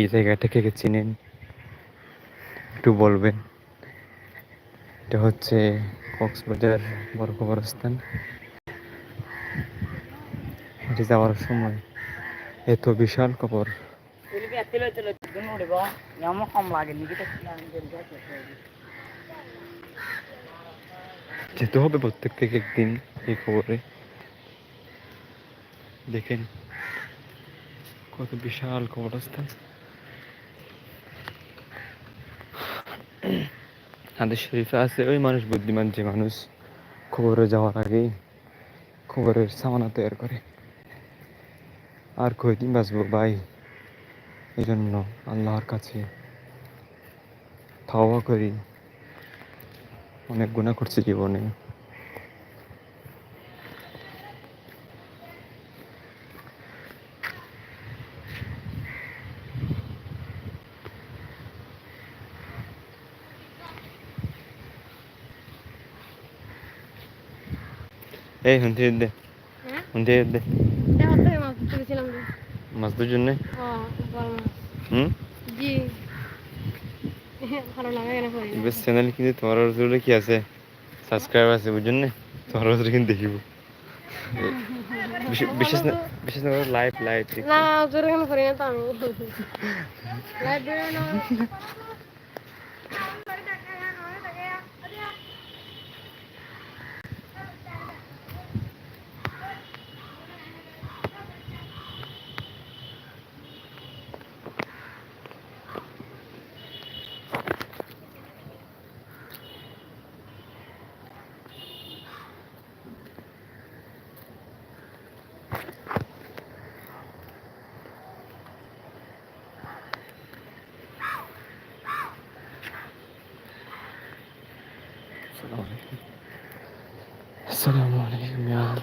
এই জায়গাটা কে কে চিনেন? একটু বলবেন। এটা হচ্ছে কক্সবাজার বড় কবরস্থান। এটা যাওয়ার সময় এত বিশাল কবর। যেতে হবে প্রত্যেক থেকে একদিন এই খবরে দেখেন, কত বিশাল কবরস্থান। হাদিস শরীফে আছে, ওই মানুষ বুদ্ধিমান যে মানুষ খবরে যাওয়ার আগেই খবরের সামানা তৈরি করে। আর কয়দিন বাঁচবো ভাই? এই জন্য আল্লাহর কাছে থাওয়া করি। অনেক গুণা করছি জীবনে। এই শুনতে দে। হ্যাঁ? শুনতে দে। মাছ দুর জন্যে? হুম? জি। এবার চ্যানেল কিন্তু তোমার ওজনে কি আছে? সাবস্ক্রাইব আছে বুঝছেন না। তোমার ওজনে কিন্তু দেখিব। বিশেষ- বিশেষ না বিশেষ না লাইভ লাইভ না জোরে কেন করি না তো আমি। লাইভ আসসালামু আলাইকুম। আসসালামু আলাইকুম ইয়া আল